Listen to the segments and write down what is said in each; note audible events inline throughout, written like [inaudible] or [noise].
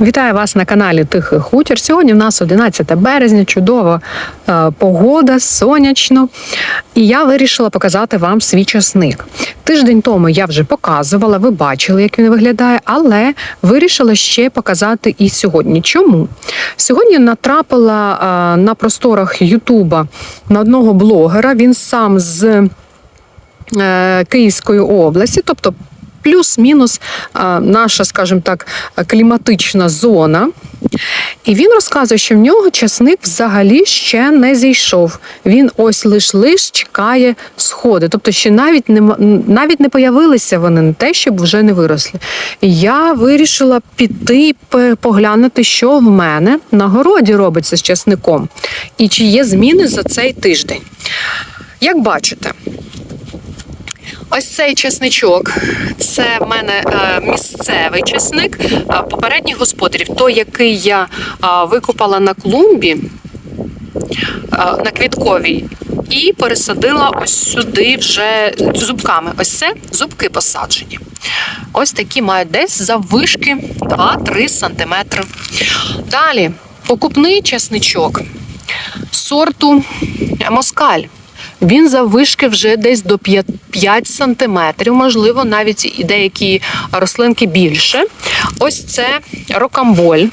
Вітаю вас на каналі Тихий Хутір. Сьогодні в нас 11 березня, чудова е, погода, сонячно. І я вирішила показати вам свій часник. Тиждень тому я вже показувала, ви бачили, як він виглядає, але вирішила ще показати і сьогодні. Чому? Сьогодні натрапила е, на просторах Ютуба на одного блогера. Він сам з е, Київської області, тобто плюс-мінус е, наша, скажімо так, кліматична зона. І він розказує, що в нього часник взагалі ще не зійшов. Він ось лиш-лиш чекає сходи. Тобто, ще навіть не навіть не появилися вони не те, щоб вже не виросли. Я вирішила піти поглянути, що в мене на городі робиться з часником, і чи є зміни за цей тиждень. Як бачите, Ось цей чесничок, це в мене е, місцевий чесник е, попередніх господарів, той, який я е, викопала на клумбі, на квітковій, і пересадила ось сюди вже зубками. Ось це зубки посаджені. Ось такі мають десь заввишки 2-3 см. Далі покупний чесничок сорту москаль. Він заввишки вже десь до 5, 5 сантиметрів, можливо, навіть і деякі рослинки більше. Ось це рокамболь.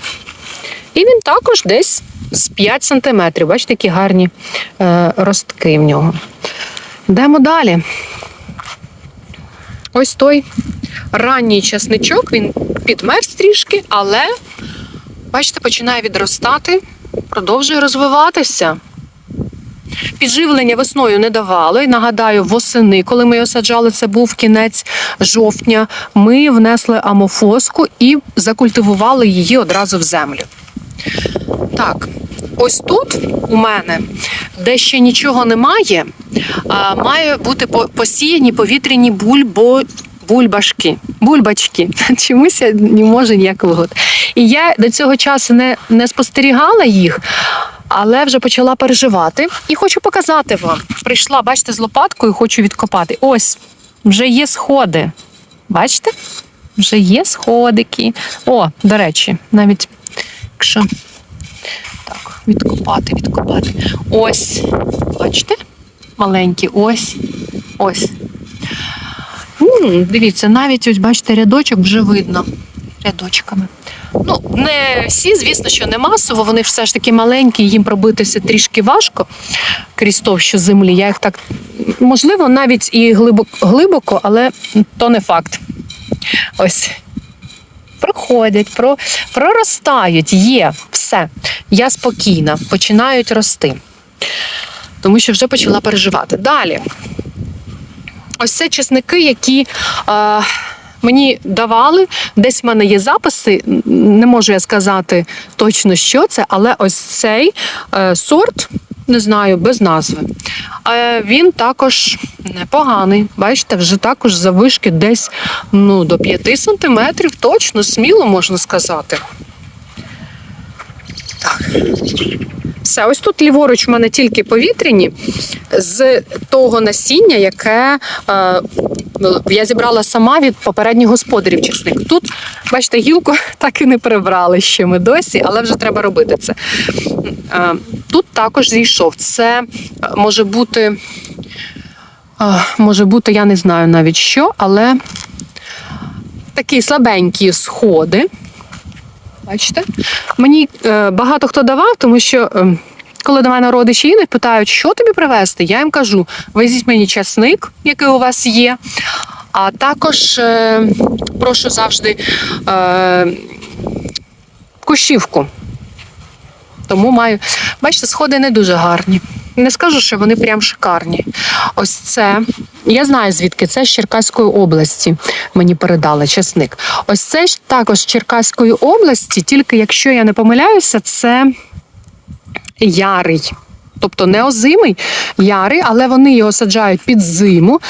І він також десь з 5 сантиметрів. Бачите, які гарні е, ростки в нього. Йдемо далі. Ось той ранній часничок, він підмерз трішки, але, бачите, починає відростати, продовжує розвиватися. Підживлення весною не давали. Нагадаю, восени, коли ми його саджали, це був кінець жовтня. Ми внесли амофоску і закультивували її одразу в землю. Так, ось тут у мене, де ще нічого немає, має бути по- посіяні повітряні бульбо. Бульбашки, бульбачки. [laughs] Чомусь я не можу ніяк вигод. І я до цього часу не, не спостерігала їх, але вже почала переживати. І хочу показати вам. Прийшла, бачите, з лопаткою, хочу відкопати. Ось, вже є сходи. Бачите? Вже є сходики. О, до речі, навіть якщо так, відкопати, відкопати. Ось, бачите? Маленькі, ось, ось. М, дивіться, навіть ось, бачите, рядочок вже видно рядочками. Ну, не всі, звісно, що не масово, вони все ж таки маленькі, їм пробитися трішки важко крізь товщу землі. Я їх так, можливо, навіть і глибоко, глибоко але то не факт. Ось. Проходять, про, проростають, є, все. Я спокійна, починають рости. Тому що вже почала переживати. Далі. Ось це чесники, які е, мені давали. Десь в мене є записи. Не можу я сказати точно, що це, але ось цей е, сорт, не знаю, без назви. Е, він також непоганий. Бачите, вже також завишки десь ну, до 5 сантиметрів, точно, сміло можна сказати. Так. Все, ось тут ліворуч у мене тільки повітряні з того насіння, яке е, я зібрала сама від попередніх господарів чесник. Тут, бачите, гілку [laughs] так і не прибрали ще ми досі, але вже треба робити це. Тут також зійшов. Це е, може бути, може бути, я не знаю навіть що, але такі слабенькі сходи. Бачите? Мені е, багато хто давав, тому що. Коли до мене родичі іноді питають, що тобі привезти, я їм кажу: везіть мені часник, який у вас є. А також е, прошу завжди е, кущівку. Тому маю. Бачите, сходи не дуже гарні. Не скажу, що вони прям шикарні. Ось це. Я знаю, звідки це з Черкаської області мені передали часник. Ось це ж також з Черкаської області, тільки якщо я не помиляюся, це ярий. Тобто не озимий, ярий, але вони його саджають під зиму.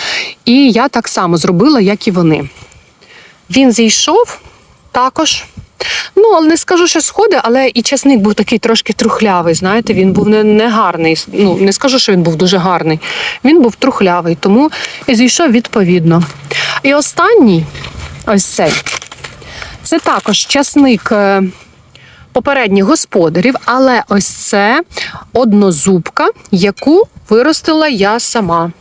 І я так само зробила, як і вони. Він зійшов також. Ну, але не скажу, що сходи, але і часник був такий трошки трухлявий. Знаєте, він був не, не гарний. Ну, не скажу, що він був дуже гарний. Він був трухлявий, тому і зійшов відповідно. І останній, ось цей. Це також часник е, попередніх господарів, але ось це однозубка, яку виростила я сама.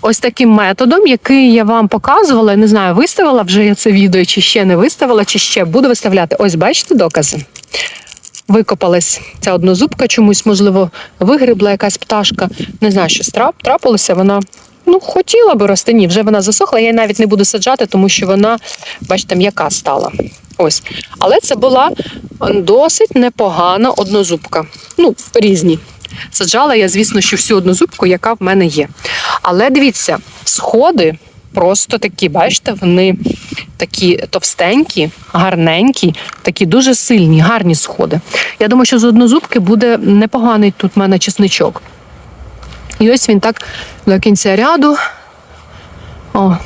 Ось таким методом, який я вам показувала, не знаю, виставила вже я це відео, чи ще не виставила, чи ще буду виставляти. Ось бачите докази. Викопалась ця однозубка, чомусь, можливо, вигрібла якась пташка. Не знаю, що трапилося. Вона ну, хотіла би рости. Ні, вже вона засохла. Я її навіть не буду саджати, тому що вона, бачите, м'яка стала. Ось. Але це була досить непогана однозубка. Ну, різні. Саджала я, звісно, що всю однозубку, яка в мене є. Але дивіться, сходи просто такі, бачите, вони такі товстенькі, гарненькі, такі дуже сильні, гарні сходи. Я думаю, що з однозубки буде непоганий тут в мене чесничок. І ось він так до кінця ряду. О,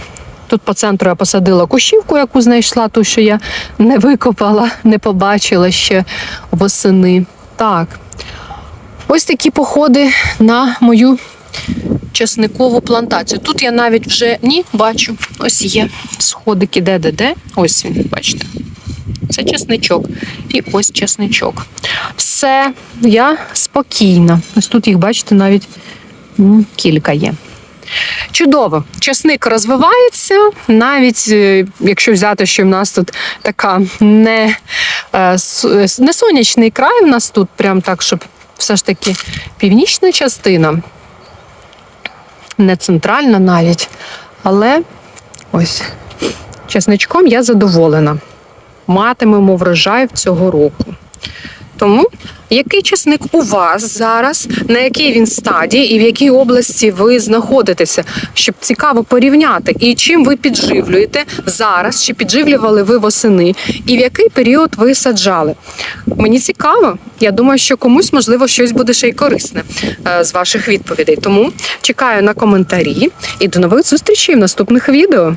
тут по центру я посадила кущівку, яку знайшла, ту, що я не викопала, не побачила ще восени. Так. Ось такі походи на мою чесникову плантацію. Тут я навіть вже ні, бачу. Ось є сходики де-де-де. Ось він, бачите. Це чесничок. І ось чесничок. Все, я спокійна. Ось тут їх, бачите, навіть кілька є. Чудово, часник розвивається, навіть е, якщо взяти, що в нас тут така не, е, не сонячний край, в нас тут прям так, щоб все ж таки північна частина, не центральна навіть, але ось часничком я задоволена. Матимемо врожай цього року. Тому який часник у вас зараз, на якій він стадії і в якій області ви знаходитеся, щоб цікаво порівняти, і чим ви підживлюєте зараз, чи підживлювали ви восени, і в який період ви саджали? Мені цікаво. Я думаю, що комусь можливо щось буде ще й корисне е, з ваших відповідей. Тому чекаю на коментарі і до нових зустрічей в наступних відео.